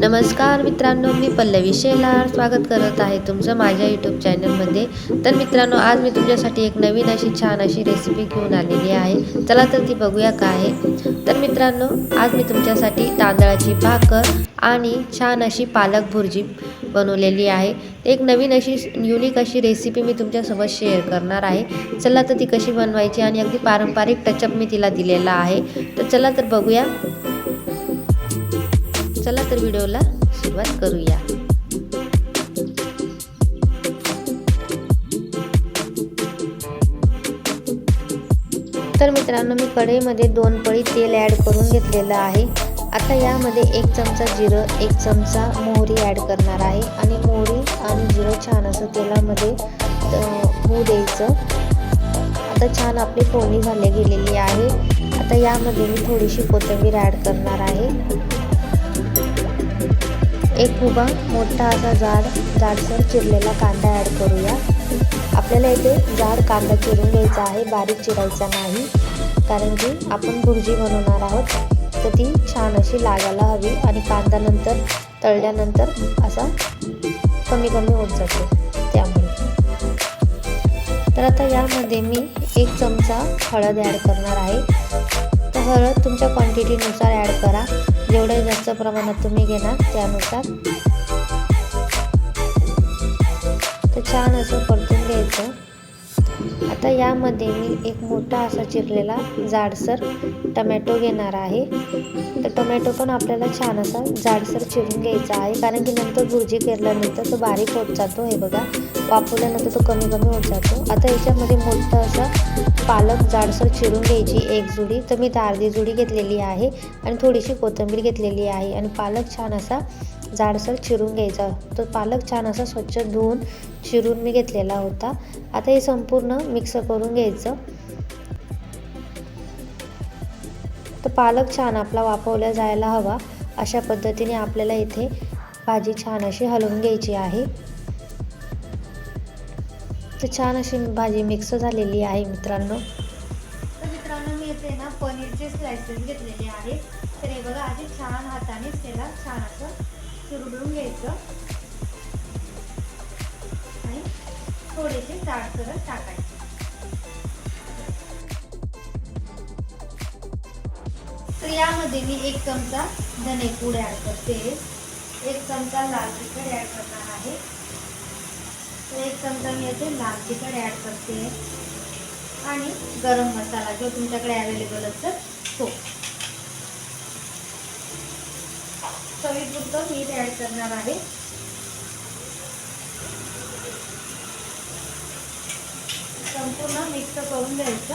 नमस्कार मित्रांनो मी पल्लवी शेलार. स्वागत करत आहे तुमचं माझ्या यूट्यूब चॅनलमध्ये तर मित्रांनो आज मी तुमच्यासाठी एक नवीन अशी छान अशी रेसिपी घेऊन आलेली आहे. चला तर ती बघूया काय आहे. तर मित्रांनो आज मी तुमच्यासाठी तांदळाची भाकर आणि छान अशी पालक भुर्जी बनवलेली आहे. एक नवीन अशी युनिक अशी रेसिपी मी तुमच्यासोबत शेअर करणार आहे. चला तर ती कशी बनवायची आणि अगदी पारंपरिक टचअप मी तिला दिलेला आहे. तर चला तर बघूया. चला तर व्हिडिओला सुरुवात करूया. तर मित्रांनो मी कढईमध्ये दोन पळी तेल ॲड करून घेतलेलं आहे. आता यामध्ये एक चमचा जिरं एक चमचा मोहरी ॲड करणार आहे. आणि मोहरी आणि जिरं छान असं तेलामध्ये होऊ द्यायचं. आता छान आपली फोडणी झाली गेलेली आहे. आता यामध्ये मी थोडीशी कोथिंबीर ॲड करणार आहे. एक उभा मोठा असा जाड जाडसर चिरलेला कांदा ॲड करूया. आपल्याला इथे जाड कांदा चिरून घ्यायचा आहे बारीक चिरायचा नाही कारण की आपण भुर्जी बनवणार आहोत तर ती छान अशी लागायला हवी आणि कांदा नंतर तळल्यानंतर असा कमी कमी होत जातो त्यामुळे. तर आता यामध्ये मी एक चमचा हळद ॲड करणार आहे. हळद तुमच्या क्वांटिटीनुसार ॲड करा. जेवढे जास्त प्रमाणात तुम्ही घेणार त्यानुसार. तर छान असं परतून घ्यायचं. आता यामध्ये मी एक मोठा असा चिरलेला जाडसर टमॅटो घेणार आहे. तर टोमॅटो पण आपल्याला छान असा जाडसर चिरून घ्यायचा आहे. कारण की नंतर भुर्जी केल्यानंतर तो बारीक होत जातो. हे बघा वापरल्यानंतर तो कमी कमी होत जातो. आता याच्यामध्ये मोठं असा पालक जाडसर चिरून घ्यायची एक जुडी. तर मी तर अर्धी जुडी घेतलेली आहे आणि थोडीशी कोथिंबीर घेतलेली आहे. आणि पालक छान असा जाडसर चिरून घ्यायचा. तो पालक छान असा स्वच्छ धुवून चिरून मी घेतलेला होता. आता हे संपूर्ण मिक्स करून घ्यायचं. तर पालक छान आपला वापरला जायला हवा. अशा पद्धतीने आपल्याला इथे भाजी छान अशी हलवून घ्यायची आहे. तर छान अशी भाजी मिक्स झालेली आहे मित्रांनो. तर मित्रांनो मी इथे ना पनीरचे स्लायसेस घेतलेले आहेत तर हे बघा आधी छान हाताने त्याला छान असं चुरडून घ्यायचं. आणि थोडेसे जाड करत टाकायचे. तर यामध्ये मी एक चमचा धनेपूड ॲड करते. एक चमचा लाल तिखट ॲड करणार आहे. तर एक चमचा मी येथे लाल तिखट ॲड करते. आणि गरम मसाला जो तुमच्याकडे अवेलेबल असेल तो. चवीपुरतं मीठ ॲड करणार आहे. संपूर्ण मिक्स करून घ्यायचं.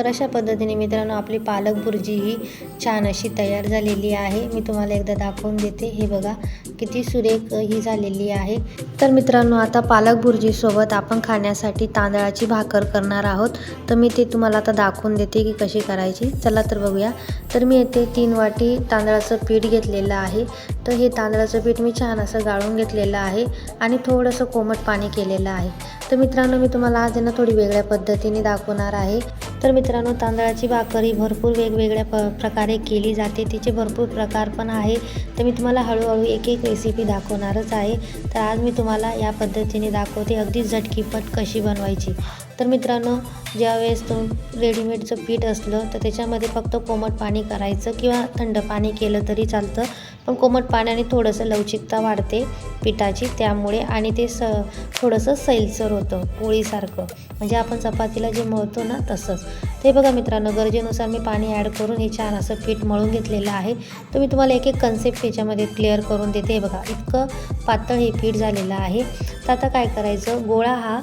तर अशा पद्धतीने मित्रांनो आपली पालक भुर्जी ही छान अशी तयार झालेली आहे. मी तुम्हाला एकदा दाखवून देते. हे बघा किती सुरेख ही झालेली आहे. तर मित्रांनो आता पालक भुर्जीसोबत आपण खाण्यासाठी तांदळाची भाकर करणार आहोत. तर मी ते तुम्हाला आता दाखवून देते की कशी करायची. चला तर बघूया. तर मी येथे तीन वाटी तांदळाचं पीठ घेतलेलं आहे. तर हे तांदळाचं पीठ मी छान असं गाळून घेतलेलं आहे आणि थोडंसं कोमट पाणी केलेलं आहे. तर मित्रांनो मी तुम्हाला आज ना थोडी वेगळ्या पद्धतीने दाखवणार आहे. तर मित्रांनो तांदळाची भाकर ही भरपूर वेगवेगळ्या प प्रकारे केली जाते. तिचे भरपूर प्रकार पण आहे. तर मी तुम्हाला हळूहळू एक एक रेसिपी दाखवणारच आहे. तर आज मी तुम्हाला या पद्धतीने दाखवते. अगदी झटकीपट कशी बनवायची. तर मित्रांनो ज्यावेळेस तो रेडीमेडचं पीठ असलं तर त्याच्यामध्ये फक्त कोमट पाणी करायचं किंवा थंड पाणी केलं तरी चालतं. पण कोमट पाण्याने थोडंसं लवचिकता वाढते पिठाची त्यामुळे आणि ते स थोडंसं सैलसर होतं पोळीसारखं. म्हणजे आपण चपातीला जे मळतो ना तसंच. ते बघा मित्रांनो गरजेनुसार मी पाणी ॲड करून हे छान असं पीठ मळून घेतलेलं आहे. तर मी तुम्हाला एक एक कन्सेप्ट याच्यामध्ये क्लिअर करून देते. बघा इतकं पातळ हे पीठ झालेलं आहे. तर आता काय करायचं? गोळा हा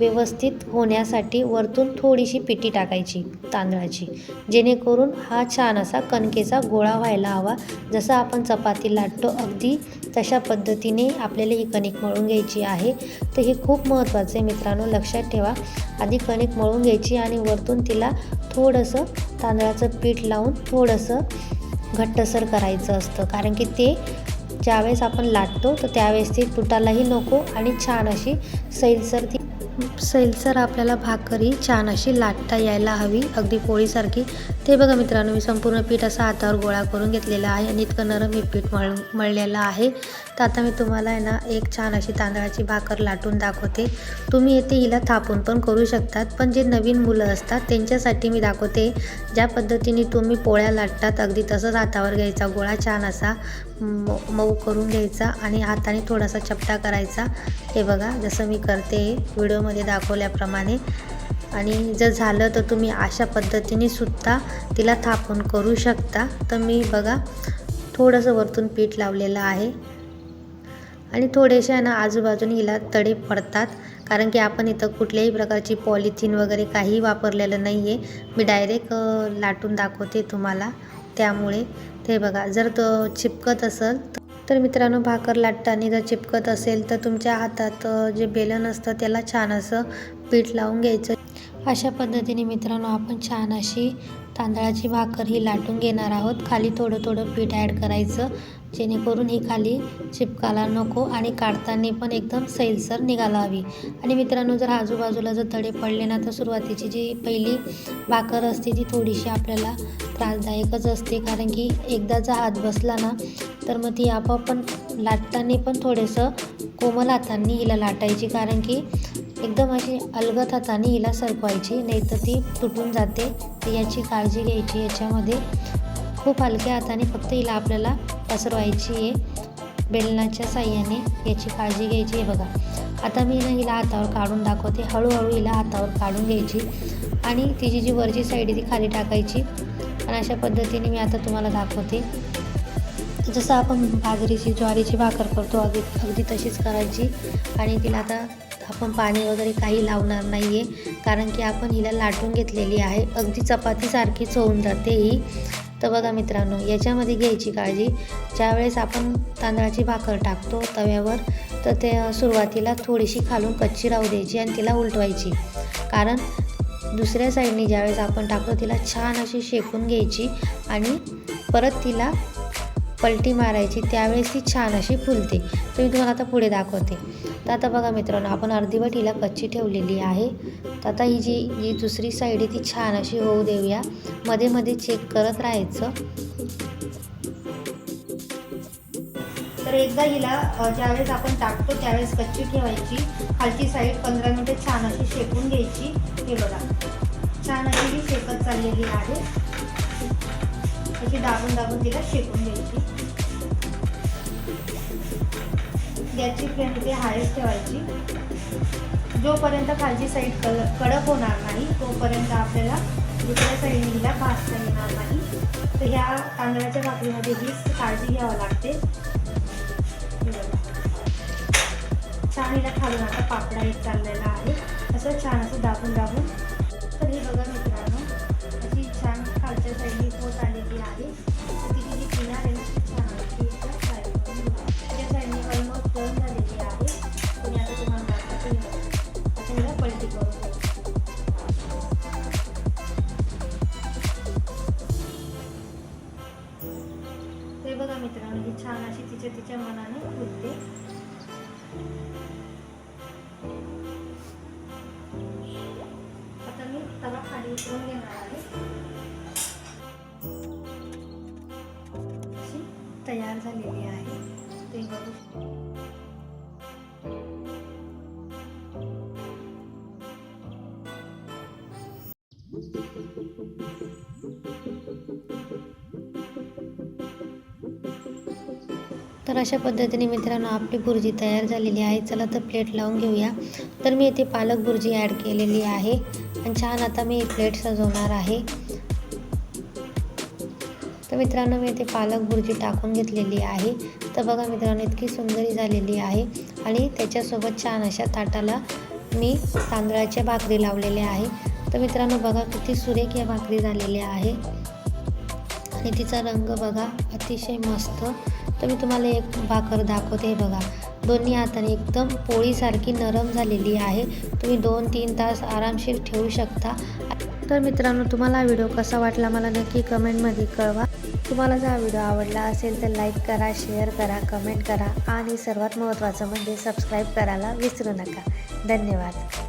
व्यवस्थित होण्यासाठी वरतून थोडीशी पिठी टाकायची तांदळाची. जेणेकरून हा छान असा कणकेचा गोळा व्हायला हवा. जसं आपण चपाती लाटतो अगदी तशा पद्धतीने आपल्याला ही कणिक मळून घ्यायची आहे. तर हे खूप महत्त्वाचं आहे मित्रांनो लक्षात ठेवा. आधी कणिक मळून घ्यायची आणि वरतून तिला थोडंसं तांदळाचं पीठ लावून थोडंसं घट्टसर करायचं असतं. कारण की ते ज्यावेळेस आपण लाटतो तर त्यावेळेस ती तुटायलाही नको आणि छान अशी सैलसर ती सैलसर आपल्याला भाकरी छान अशी लाटता यायला हवी. अगदी पोळीसारखी. ते बघा मित्रांनो मी संपूर्ण पीठ असा हातावर गोळा करून घेतलेला आहे आणि इतकं नरम हे पीठ मळ मळलेलं आहे. तर आता मी तुम्हाला आहे ना एक छान अशी तांदळाची भाकर लाटून दाखवते. तुम्ही येथे हिला थापून पण करू शकतात. पण जे नवीन मुलं असतात त्यांच्यासाठी मी दाखवते. ज्या पद्धतीने तुम्ही पोळ्या लाटतात अगदी तसंच हातावर घ्यायचा गोळा. छान असा मऊ करून घ्यायचा आणि हाताने थोडासा चपटा करायचा. हे बघा जसं मी करते व्हिडिओमध्ये दाखवल्याप्रमाणे. आणि जर झालं तर तुम्ही अशा पद्धतीने सुद्धा तिला थापून करू शकता. तर मी बघा थोडंसं वरतून पीठ लावलेलं आहे. आणि थोडेसे आहे ना आजूबाजूने हिला तडे पडतात. कारण की आपण इथं कुठल्याही प्रकारची पॉलिथिन वगैरे काही वापरलेलं नाही आहे मी डायरेक्ट लाटून दाखवते तुम्हाला. त्यामुळे ते बघा. जर तो चिपकत असेल तर मित्रांनो भाकर लाटताना जर चिपकत असेल तर तुमच्या हातात जे बेलन असतं त्याला छान असं पीठ लावून घ्यायचं. अशा पद्धतीने मित्रांनो आपण छान अशी तांदळाची भाकर ही लाटून घेणार आहोत. खाली थोडं थोडं पीठ ॲड करायचं. जेणेकरून ही खाली चिपकायला नको आणि काढताना पण एकदम सैलसर निघायला हवी. आणि मित्रांनो जर आजूबाजूला जर तडे पडले ना तर सुरुवातीची जी पहिली भाकर असते ती थोडीशी आपल्याला त्रासदायकच असते. कारण की एकदा जर हात बसला ना तर मग ती आपोआप पण लाटताना पण थोडंसं कोमल हातांनी हिला लाटायची. कारण की एकदम अशी अलगत हाताने हिला सरकवायची नाही तर ती तुटून जाते. तर याची काळजी घ्यायची. याच्यामध्ये खूप हलक्या हाताने फक्त हिला आपल्याला पसरवायची आहे. बेलनाच्या साह्याने याची काळजी घ्यायची आहे बघा. आता मी ना हिला हातावर काढून दाखवते. हळूहळू हिला हातावर काढून घ्यायची. आणि तिची जी वरची साईड आहे ती खाली टाकायची. आणि अशा पद्धतीने मी आता तुम्हाला दाखवते. जसं आपण बाजरीची ज्वारीची भाकर करतो अगदी अगदी तशीच करायची. आणि तिला आता आपण पाणी वगैरे काही लावणार नाही आहे कारण की आपण हिला लाटून घेतलेली आहे. अगदी चपातीसारखीच होऊन जाते ही. तर बघा मित्रांनो याच्यामध्ये घ्यायची काळजी. ज्यावेळेस आपण तांदळाची भाकर टाकतो तव्यावर तर ते सुरुवातीला थोडीशी खालून कच्ची राहू द्यायची आणि तिला उलटवायची. कारण दुसऱ्या साईडने ज्यावेळेस आपण टाकतो तिला छान अशी शेकून घ्यायची आणि परत तिला पलटी मारायची. त्यावेळेस ती छान अशी फुलते. तर मी तुम्हाला आता पुढे दाखवते. तर आता बघा मित्रांनो आपण अर्धीवट हिला कच्ची ठेवलेली आहे. तर आता ही जी जी दुसरी साईड आहे ती छान अशी होऊ देऊया. मध्ये मध्ये चेक करत राहायचं. तर एकदा हिला ज्यावेळेस आपण टाकतो त्यावेळेस कच्ची ठेवायची. खालची साईड पंधरा मिनिटे छान अशी शेकून घ्यायची. हे बघा छान अशी ही शेकत चाललेली आहे. अशी दाबून दाबून तिला शेकून घ्यायची. गॅसची फ्लेम इथे हायच ठेवायची जोपर्यंत खालची साईड कल कडक होणार नाही तोपर्यंत आपल्याला दुसऱ्या साईडला हिला भाजता येणार नाही. तर ह्या तांदळाच्या भाकरीमध्ये ही काळजी घ्यावं लागते. छान हिला खालून आता पापडा एक चाललेला आहे. असं छान असं दाबून दाबून. तर हे बघा मित्रांनो अशी छान खालच्या साईडनी होत आलेली आहे. आता खाली उतरून घेणार आहे. तयार झालेली आहे. ते बघू. तर अशा पद्धतीने मित्रांनो आपली भुर्जी तयार झालेली आहे. चला तर प्लेट लावून घेऊया. तर मी इथे पालक भुर्जी ॲड केलेली आहे. आणि छान आता मी प्लेट सजवणार आहे. तर मित्रांनो मी इथे पालक भुर्जी टाकून घेतलेली आहे. तर बघा मित्रांनो इतकी सुंदरी झालेली आहे आणि त्याच्यासोबत छान अशा ताटाला मी तांदळाच्या भाकरी लावलेल्या आहे तर मित्रांनो बघा किती सुरेख या भाकरी झालेल्या आहे. आणि तिचा रंग बघा अतिशय मस्त. तर मी तुम्हाला एक भाकर दाखवते बघा. दोन्ही हाताने एकदम पोळीसारखी नरम झालेली आहे. तुम्ही दोन तीन तास आरामशीर ठेवू शकता. तर मित्रांनो तुम्हाला व्हिडिओ कसा वाटला मला नक्की कमेंटमध्ये कळवा. तुम्हाला जर हा व्हिडिओ आवडला असेल तर लाईक करा शेअर करा कमेंट करा आणि सर्वात महत्त्वाचं म्हणजे सबस्क्राईब करायला विसरू नका. धन्यवाद.